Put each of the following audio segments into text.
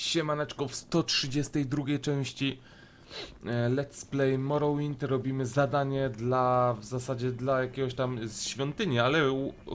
Siemaneczko w 132 części e, Let's Play Morrowind robimy zadanie dla, w zasadzie dla jakiegoś tam z świątyni, ale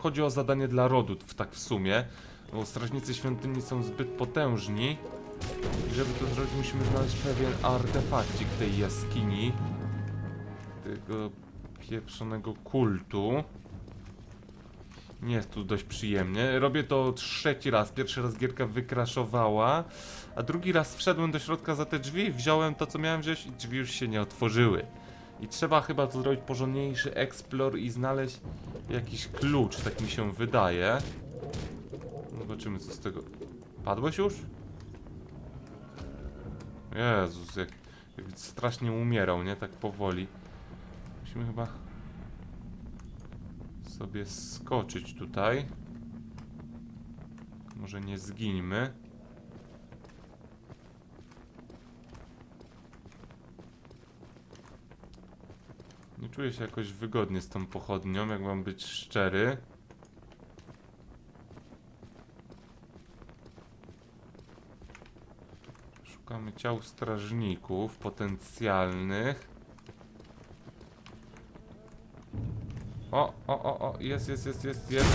chodzi o zadanie dla rodu, tak w sumie, bo strażnicy świątyni są zbyt potężni i żeby to zrobić musimy znaleźć pewien artefakcik tej jaskini tego pieprzonego kultu. Nie jest tu dość przyjemnie. Robię to trzeci raz. Pierwszy raz gierka wykraszowała, a drugi raz wszedłem do środka za te drzwi, wziąłem to, co miałem wziąć i drzwi już się nie otworzyły. I trzeba chyba to zrobić porządniejszy explore i znaleźć jakiś klucz, tak mi się wydaje. Zobaczymy, co z tego... Padłeś już? Jezus, jak, jak strasznie umierał, nie? Tak powoli. Musimy chyba sobie skoczyć tutaj. Może nie zgińmy. Nie czuję się jakoś wygodnie z tą pochodnią, jak mam być szczery. Szukamy ciał strażników potencjalnych. O, o, o, o, jest, jest, jest, jest, jest.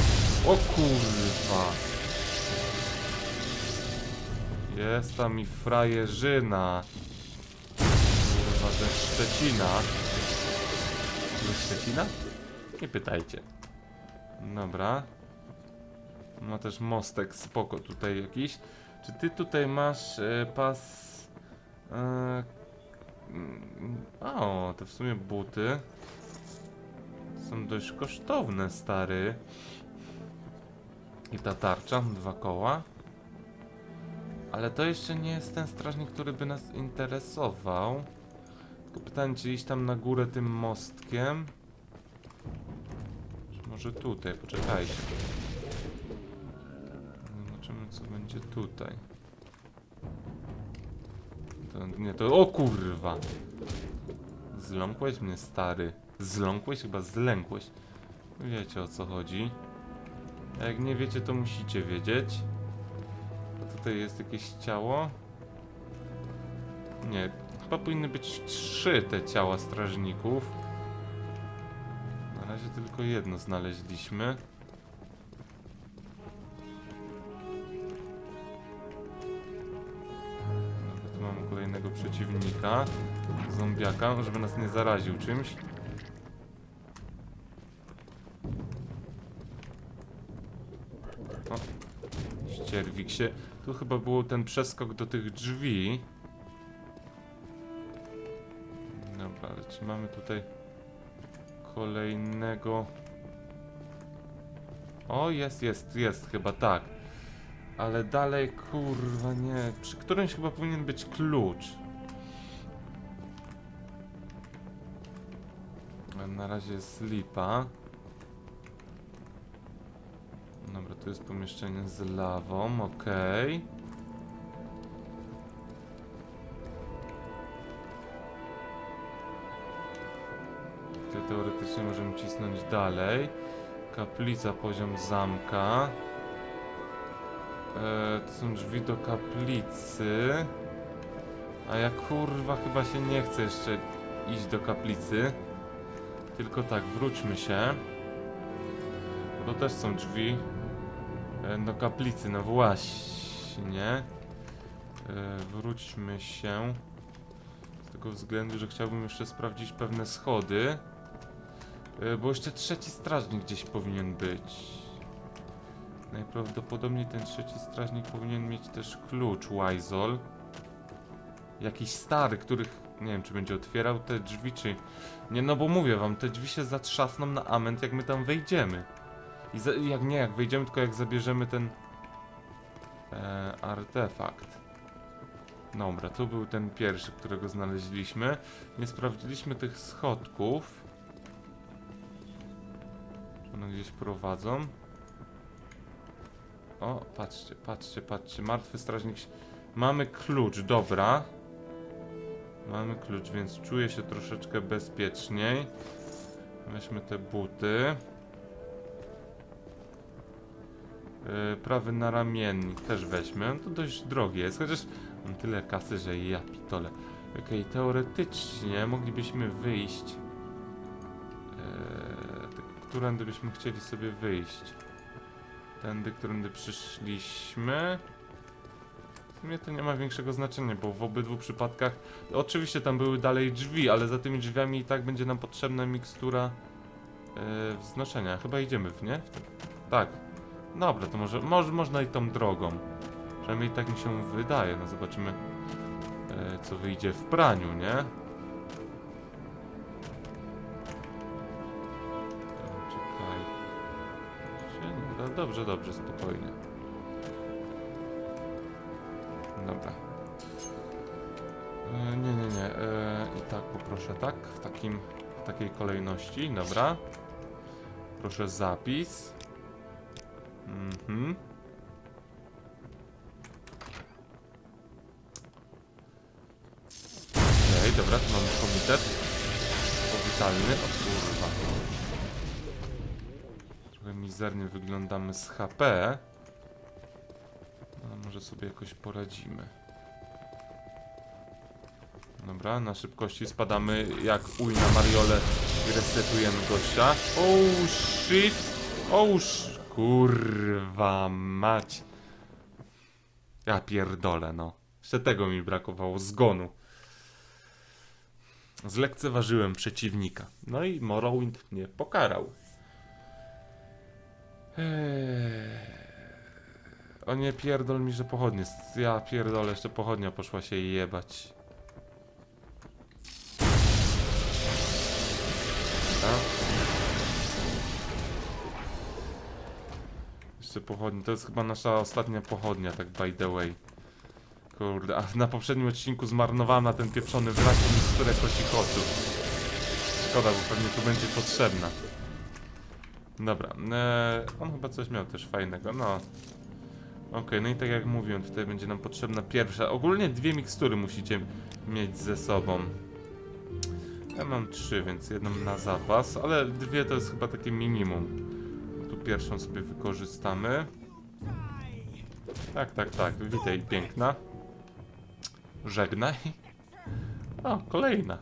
O kurwa. Jest tam i frajerzyna. Kurwa ze Szczecina. Ze Szczecina? Nie pytajcie. Dobra. Ma też mostek spoko tutaj jakiś. Czy ty tutaj masz e, pas... Mm, o, to w sumie buty. Są dość kosztowne, stary. I ta tarcza, dwa koła. Ale to jeszcze nie jest ten strażnik, który by nas interesował. Tylko pytanie, czy iść tam na górę tym mostkiem? Może tutaj? Poczekajcie. Zobaczymy, co będzie tutaj. To, nie, to... O kurwa! Zląkłeś mnie, stary. Zląkłeś? Chyba zlękłeś. Wiecie o co chodzi. A jak nie wiecie, to musicie wiedzieć. A tutaj jest jakieś ciało? Nie, chyba powinny być trzy te ciała strażników. Na razie tylko jedno znaleźliśmy. Tu mamy kolejnego przeciwnika. Zombiaka, żeby nas nie zaraził czymś. O, ścierwik się. Tu chyba był ten przeskok do tych drzwi. Dobra, ale czy mamy tutaj kolejnego... O, jest, jest, jest, chyba tak. Ale dalej, kurwa, nie. Przy którymś chyba powinien być klucz. Na razie jest lipa. Dobra, tu jest pomieszczenie z lawą, okej. Tutaj teoretycznie możemy cisnąć dalej. Kaplica, poziom zamka. E, to są drzwi do kaplicy. A ja kurwa chyba się nie chcę jeszcze iść do kaplicy. Tylko tak, wróćmy się. To też są drzwi e, do kaplicy, no właśnie. E, Wróćmy się. Z tego względu, że chciałbym jeszcze sprawdzić pewne schody. E, Bo jeszcze trzeci strażnik gdzieś powinien być. Najprawdopodobniej ten trzeci strażnik powinien mieć też klucz Wizol. Jakiś stary, których nie wiem czy będzie otwierał te drzwi, czy... Nie, no bo mówię wam, te drzwi się zatrzasną na ament, jak my tam wejdziemy. I za, jak nie, jak wejdziemy, tylko jak zabierzemy ten e, artefakt. Dobra, tu był ten pierwszy, którego znaleźliśmy. Nie sprawdziliśmy tych schodków. Czy one gdzieś prowadzą? O, patrzcie, patrzcie, patrzcie. Martwy strażnik. Mamy klucz, dobra. Mamy klucz, więc czuję się troszeczkę bezpieczniej. Weźmy te buty. Yy, prawy naramiennik też weźmy. On to dość drogi jest, chociaż mam tyle kasy, że ja pitole. Okej, teoretycznie moglibyśmy wyjść. Yy, którędy byśmy chcieli sobie wyjść? Tędy, którędy przyszliśmy. W to nie ma większego znaczenia, bo w obydwu przypadkach oczywiście tam były dalej drzwi, ale za tymi drzwiami i tak będzie nam potrzebna mikstura yy, wznoszenia. Chyba idziemy w nie? W tym- Tak. Dobra, to może, może można i tą drogą. Przynajmniej tak mi się wydaje. No zobaczymy yy, co wyjdzie w praniu, nie? Czekaj. Dobrze, dobrze, spokojnie. Dobra. E, nie, nie, nie. E, I tak poproszę, tak? W, takim, w takiej kolejności. Dobra. Proszę zapis. Mhm. Okej, dobra, tu mamy komitet. Powitalny. O kurwa. Trochę mizernie wyglądamy z HP. Może sobie jakoś poradzimy. Dobra, na szybkości spadamy jak uj na Mariole i resetujemy gościa. Oh shit! Oh sh... Kurwa mać. Ja pierdolę, no. Jeszcze tego mi brakowało, zgonu. Zlekceważyłem przeciwnika. No i Morrowind mnie pokarał. Eee... O nie, pierdol mi, że pochodnie. Ja pierdolę, jeszcze pochodnia poszła się jebać. Dobra. Jeszcze pochodnia. To jest chyba nasza ostatnia pochodnia, tak by the way. Kurde, a na poprzednim odcinku zmarnowałem na ten pieprzony wrak miksturę kocikotu. Szkoda, bo pewnie tu będzie potrzebna. Dobra, eee, on chyba coś miał też fajnego, no. Okej, no i tak jak mówiłem, tutaj będzie nam potrzebna pierwsza. Ogólnie dwie mikstury musicie mieć ze sobą. Ja mam trzy, więc jedną na zapas, ale dwie to jest chyba takie minimum. Tu pierwszą sobie wykorzystamy. Tak, tak, tak. Witaj, piękna. Żegnaj. O, kolejna.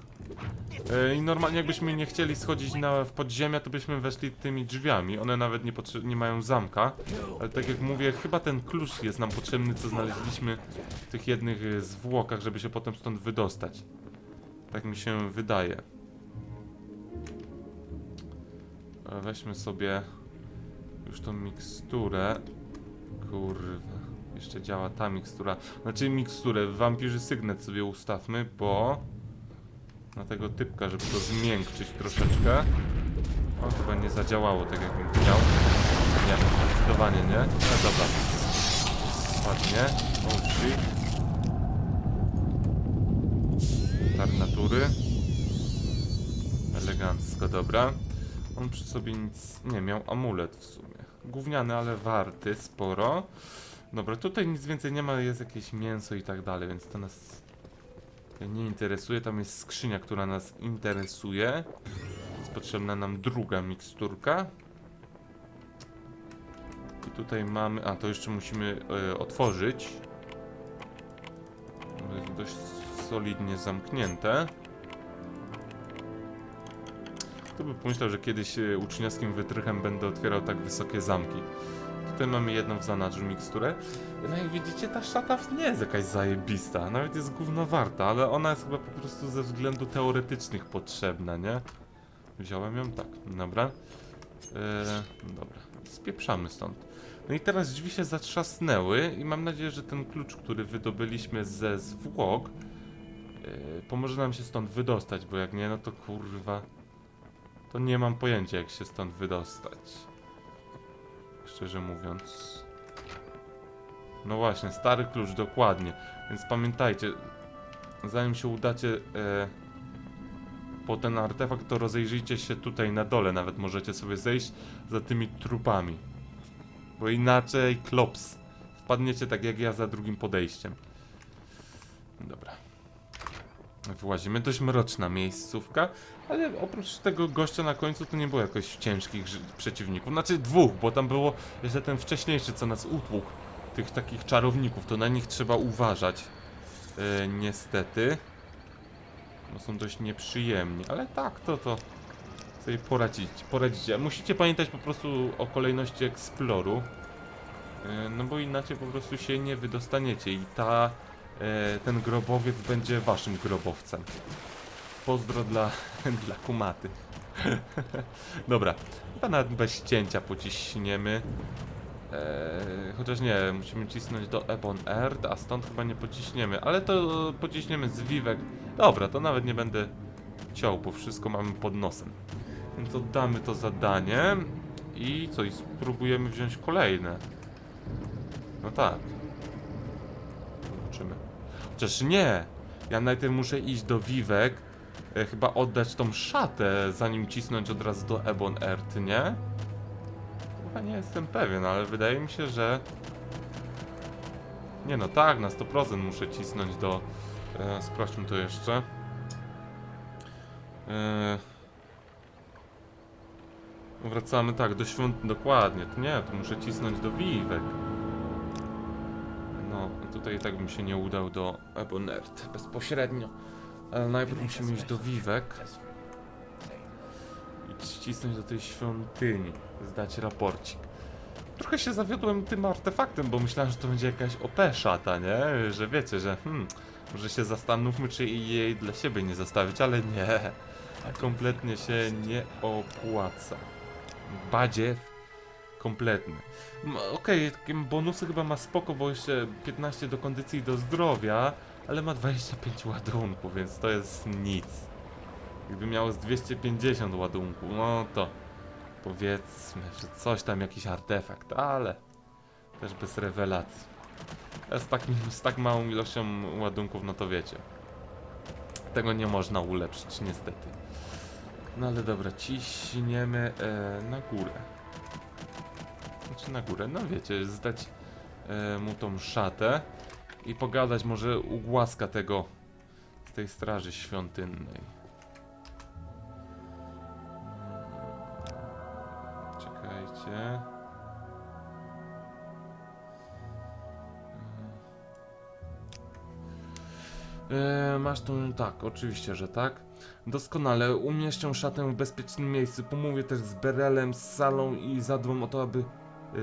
E, I normalnie jakbyśmy nie chcieli schodzić na, w podziemia, to byśmy weszli tymi drzwiami. One nawet nie, nie mają zamka. Ale tak jak mówię, chyba ten klucz jest nam potrzebny, co znaleźliśmy w tych jednych e, zwłokach, żeby się potem stąd wydostać. Tak mi się wydaje. E, Weźmy sobie już tą miksturę. Kurwa. Jeszcze działa ta mikstura. Znaczy miksturę, wampirzy sygnet sobie ustawmy, bo na tego typka, żeby go zmiękczyć troszeczkę. O, chyba nie zadziałało tak jakbym chciał. Nie, zdecydowanie nie. No dobra. Ładnie. O, shit. Dar natury. Elegancko, dobra. On przy sobie nic... Nie, miał amulet w sumie. Gówniany, ale warty sporo. Dobra, tutaj nic więcej nie ma, jest jakieś mięso i tak dalej, więc to nas nie interesuje. Tam jest skrzynia, która nas interesuje. Jest potrzebna nam druga miksturka. I tutaj mamy... A, to jeszcze musimy e, otworzyć. Jest dość solidnie zamknięte. Kto by pomyślał, że kiedyś e, uczniowskim wytrychem będę otwierał tak wysokie zamki. Tutaj mamy jedną w zanadrzu miksturę. No jak widzicie, ta szata nie jest jakaś zajebista. Nawet jest gówno warta, ale ona jest chyba po prostu ze względu teoretycznych potrzebna, nie? Wziąłem ją? Tak, dobra. Eee, dobra, spieprzamy stąd. No i teraz drzwi się zatrzasnęły i mam nadzieję, że ten klucz, który wydobyliśmy ze zwłok, e, pomoże nam się stąd wydostać, bo jak nie, no to kurwa, to nie mam pojęcia jak się stąd wydostać. Szczerze mówiąc. No właśnie, stary klucz, dokładnie. Więc pamiętajcie, zanim się udacie e, po ten artefakt, to rozejrzyjcie się tutaj na dole. Nawet możecie sobie zejść za tymi trupami. Bo inaczej klops. Wpadniecie tak jak ja za drugim podejściem. Dobra. Wyłazimy. Dość mroczna miejscówka, ale oprócz tego gościa na końcu to nie było jakoś ciężkich przeciwników. Znaczy dwóch, bo tam było jeszcze ten wcześniejszy, co nas utłukł. Tych takich czarowników, to na nich trzeba uważać. E, niestety. No są dość nieprzyjemni, ale tak, to to sobie poradzić, poradzicie. Musicie pamiętać po prostu o kolejności eksploru. E, No bo inaczej po prostu się nie wydostaniecie i ta, ten grobowiec będzie waszym grobowcem. Pozdro dla, dla kumaty. Dobra, chyba nawet bez cięcia pociśniemy. E, chociaż nie, musimy cisnąć do Ebon Earth, a stąd chyba nie pociśniemy, ale to pociśniemy z Vivek. Dobra, to nawet nie będę ciął, bo wszystko mamy pod nosem. Więc oddamy to zadanie i co, i spróbujemy wziąć kolejne. No tak. Chociaż nie! Ja najpierw muszę iść do Vivek, e, chyba oddać tą szatę, zanim cisnąć od razu do Ebon Earth, nie? Chyba nie jestem pewien, ale wydaje mi się, że... Nie no, tak, na 100% muszę cisnąć do... E, sprawdźmy to jeszcze. E, wracamy tak, do świąt... Dokładnie, to nie, to muszę cisnąć do Vivek. Tutaj i tak bym się nie udał do Ebonert bezpośrednio. Ale najpierw musimy iść do Vivek i ścisnąć do tej świątyni, zdać raporcik. Trochę się zawiodłem tym artefaktem, bo myślałem, że to będzie jakaś OP szata, nie? Że wiecie, że hmm, może się zastanówmy, czy jej dla siebie nie zostawić, ale nie. Kompletnie się nie opłaca. Badziew kompletny. Okej, takie bonusy chyba ma spoko, bo jeszcze 15 do kondycji i do zdrowia, ale ma 25 ładunków, więc to jest nic. Gdyby miało z 250 ładunku, no to powiedzmy, że coś tam, jakiś artefakt, ale też bez rewelacji. Z, z tak małą ilością ładunków, no to wiecie. Tego nie można ulepszyć, niestety. No ale dobra, ciśniemy e, na górę. Znaczy na górę, no wiecie, zdać e, mu tą szatę i pogadać może u głaska tego z tej straży świątynnej. Czekajcie. E, masz tą, tak, oczywiście, że tak. Doskonale, umieszczę szatę w bezpiecznym miejscu. Pomówię też z Berelem, z Salą i zadbam o to, aby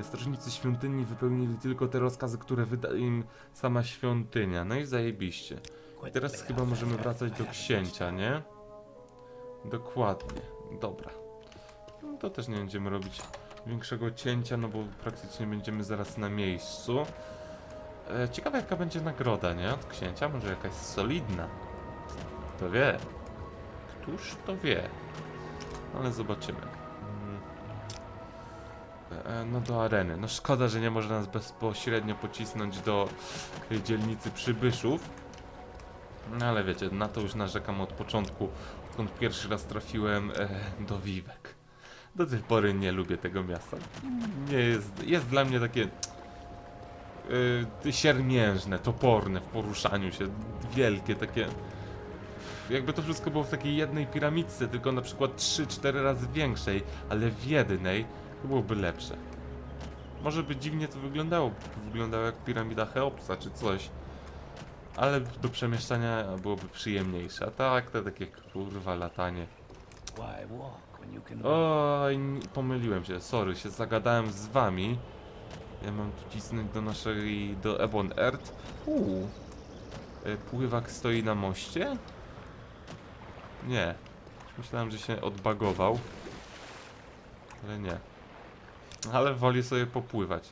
strażnicy świątyni wypełnili tylko te rozkazy, które wyda im sama świątynia. No i zajebiście. I teraz chyba możemy wracać do księcia, nie? Dokładnie. Dobra. No to też nie będziemy robić większego cięcia, no bo praktycznie będziemy zaraz na miejscu. E, ciekawe jaka będzie nagroda, nie? Od księcia, może jakaś solidna. Kto wie? Któż to wie? Ale zobaczymy. E, No do areny. No szkoda, że nie może nas bezpośrednio pocisnąć do tej dzielnicy przybyszów. No ale wiecie, na to już narzekam od początku, odkąd pierwszy raz trafiłem e, do Wiwek. Do tej pory nie lubię tego miasta. Nie jest, jest dla mnie takie y, siermiężne, toporne w poruszaniu się, wielkie, takie jakby to wszystko było w takiej jednej piramidce, tylko na przykład 3-4 razy większej, ale w jednej, to byłoby lepsze. Może by dziwnie to wyglądało, by wyglądało jak piramida Cheopsa czy coś, ale do przemieszczania byłoby przyjemniejsze, a tak to takie kurwa latanie. Oj, pomyliłem się, sorry, się zagadałem z wami. Ja mam tu cisnąć do naszej, do Ebon Earth. Uuu. E, Pływak stoi na moście? Nie. Myślałem, że się odbagował. Ale nie. Ale woli sobie popływać.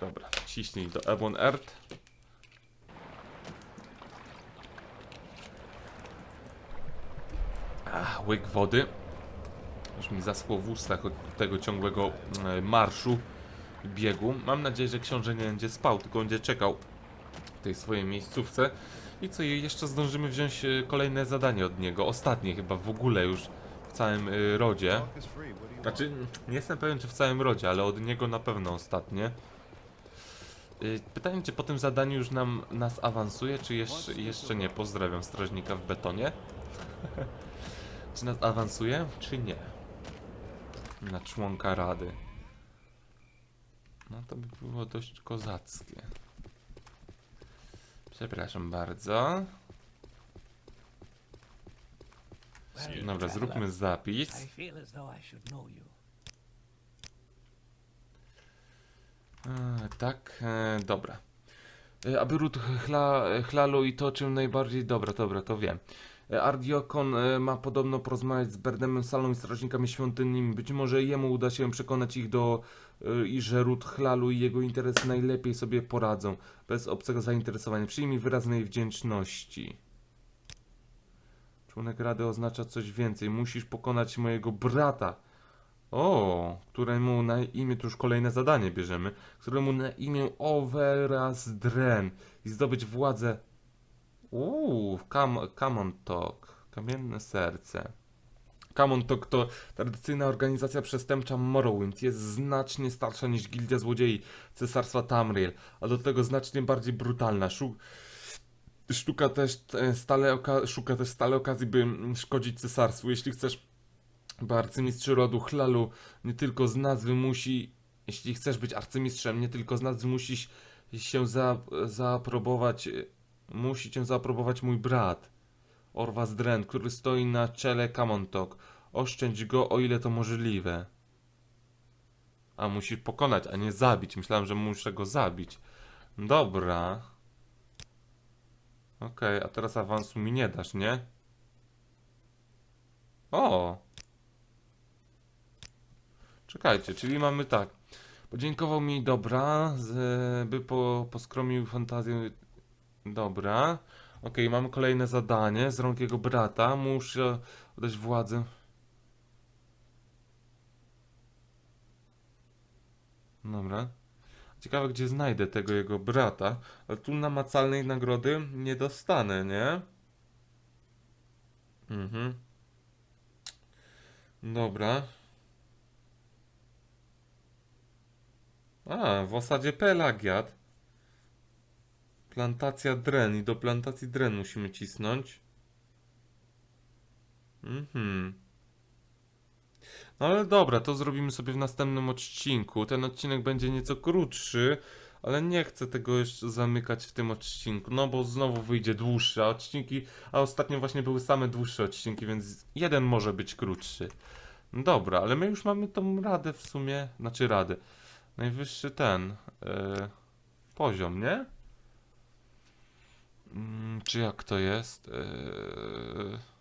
Dobra, ciśnij do Ebon Earth. Ach, łyk wody. Już mi zaschło w ustach od tego ciągłego e, marszu, biegu. Mam nadzieję, że książę nie będzie spał, tylko będzie czekał w tej swojej miejscówce. I co, jeszcze zdążymy wziąć e, kolejne zadanie od niego. Ostatnie chyba w ogóle już w całym e, rodzie. Znaczy, nie jestem pewien czy w całym rodzie, ale od niego na pewno ostatnie. Y, Pytanie, czy po tym zadaniu już nam nas awansuje, czy jeszcze, jeszcze nie? Pozdrawiam strażnika w betonie. czy nas awansuje, czy nie? Na członka rady. No to by było dość kozackie. Przepraszam bardzo. Dobra, zróbmy zapis. E, tak, e, dobra. E, aby ród chla, chlalu i to czym najbardziej... Dobra, dobra, to wiem. E, Ardiokon e, ma podobno porozmawiać z Berdemem Salą i strażnikami świątynnymi. Być może jemu uda się przekonać ich do... E, i że ród chlalu i jego interesy najlepiej sobie poradzą. Bez obcego zainteresowania. Przyjmij wyraznej wdzięczności. Członek rady oznacza coś więcej. Musisz pokonać mojego brata. O, któremu na imię, to już kolejne zadanie bierzemy, któremu na imię Overas Dren i zdobyć władzę. Uuu, Kam Kamontok, kamienne serce. Kamontok to tradycyjna organizacja przestępcza Morrowind. Jest znacznie starsza niż Gildia Złodziei Cesarstwa Tamriel, a do tego znacznie bardziej brutalna. Sztuka też e, stale szuka też stale okazji, by mm, szkodzić cesarstwu. Jeśli chcesz bo arcymistrz rodu Chlalu nie tylko z nazwy musi, jeśli chcesz być arcymistrzem, nie tylko z nazwy musisz się za, zaaprobować, musi cię zaaprobować mój brat, Orwas Dren, który stoi na czele Kamontok. Oszczędź go, o ile to możliwe. A musisz pokonać, a nie zabić. Myślałem, że muszę go zabić. Dobra. Okej, a teraz awansu mi nie dasz, nie? O! Czekajcie, czyli mamy tak. Podziękował mi, dobra, z, by po, poskromił fantazję. Dobra. Okej, mamy kolejne zadanie z rąk jego brata. Muszę oddać władzę. Dobra. Ciekawe, gdzie znajdę tego jego brata. Ale tu namacalnej nagrody nie dostanę, nie? Mhm. Dobra. A, w osadzie Pelagiat. Plantacja dren i do plantacji dren musimy cisnąć. Mhm. No ale dobra, to zrobimy sobie w następnym odcinku. Ten odcinek będzie nieco krótszy, ale nie chcę tego jeszcze zamykać w tym odcinku, no bo znowu wyjdzie dłuższy, a odcinki, a ostatnio właśnie były same dłuższe odcinki, więc jeden może być krótszy. Dobra, ale my już mamy tą radę w sumie, znaczy radę. Najwyższy ten e, poziom, nie? Mm, czy jak to jest? E,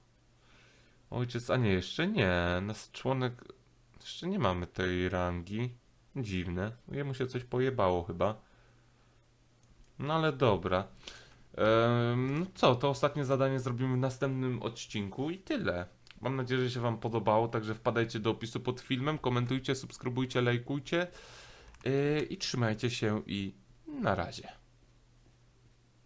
ojciec, a nie, jeszcze nie. Nas członek. Jeszcze nie mamy tej rangi. Dziwne. Jemu się coś pojebało chyba. No ale dobra. Em, no co, to ostatnie zadanie zrobimy w następnym odcinku i tyle. Mam nadzieję, że się Wam podobało, także wpadajcie do opisu pod filmem, komentujcie, subskrybujcie, lajkujcie. Yy, I trzymajcie się i na razie.